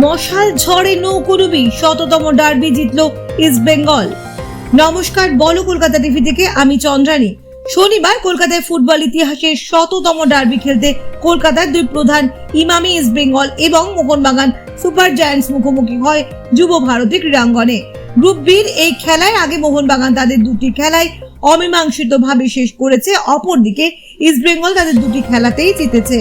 মশাল ঝড়ে নৌকুরুবি শততম ডার্বি জিতল ইস্ট বেঙ্গল। নমস্কার, বলো কলকাতা টিভি থেকে, আমি চন্দ্রানী। শনিবার কলকাতায় ফুটবল ইতিহাসের শততম ডার্বি খেলতে কলকাতার দুই প্রধান ইমামি ইস্ট বেঙ্গল এবং মোহনবাগান সুপার জায়ান্টস মুখোমুখি হয় যুব ভারতী ক্রীড়াঙ্গনে। গ্রুপ বির এই খেলায় আগে মোহনবাগান তাদের দুটি খেলায় অমীমাংসিতভাবে শেষ করেছে, অপরদিকে ইস্ট বেঙ্গল তাদের দুটি খেলাতেই জিতেছে।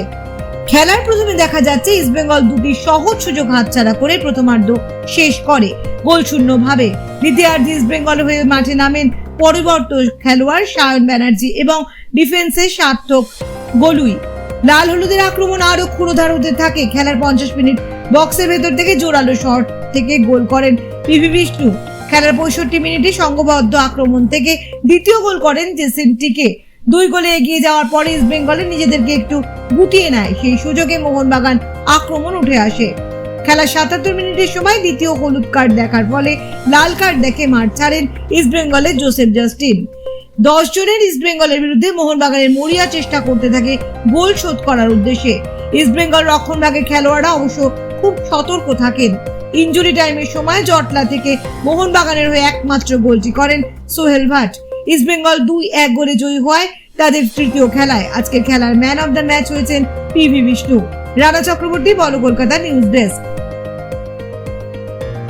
খেলার প্রথমে দেখা যাচ্ছে ইস্টবেঙ্গল দুটি সহজ সুযোগ হাতছাড়া করে প্রথমার্ধ শেষ করে। গোল শূন্য ভাবে দ্বিতীয়ার্ধে ইস্টবেঙ্গল হয়ে মাঠে নামেন পরিবর্তন খেলোয়াড় সায়ন ব্যানার্জি এবং ডিফেন্সের সার্থক গোলুই। লাল হলুদের আক্রমণ আরও ক্ষুরধার হতে থাকে। খেলার পঞ্চাশ মিনিট বক্সের ভেতর থেকে জোরালো শট থেকে গোল করেন পিভি বিষ্ণু। খেলার পঁয়ষট্টি মিনিটে সংঘবদ্ধ আক্রমণ থেকে দ্বিতীয় গোল করেন জেসিন টিকে। দুই গোলে এগিয়ে যাওয়ার পরে ইস্ট বেঙ্গলের নিজেদেরকে একটু গুটিয়ে নেয়। সেই সুযোগে মোহনবাগান আক্রমণ উঠে আসে। খেলার সাতাত্তর মিনিটের সময় দ্বিতীয় হলুদ কার্ড দেখার ফলে লাল কার্ড দেখে মাঠ ছাড়েন ইস্ট বেঙ্গলের জোসেফ জাস্টিন দশ জনের ইস্ট বেঙ্গলের বিরুদ্ধে মোহনবাগানের মরিয়া চেষ্টা করতে থাকে গোল শোধ করার উদ্দেশ্যে। ইস্ট বেঙ্গল রক্ষণভাগের খেলোয়াড়রা অবশ্য খুব সতর্ক থাকেন। ইনজুরি টাইমের সময় জটলা থেকে মোহনবাগানের হয়ে একমাত্র গোলটি করেন সোহেল ভাট। ইস্ট বেঙ্গল দুই এক গোলে জয়ী হয় তাদের তৃতীয় খেলায়। আজকের খেলার ম্যান অফ দ্য ম্যাচ হয়েছেন পিভি বিষ্ণু। রানা চক্রবর্তী, বল কলকাতা নিউজ ডেস্ক।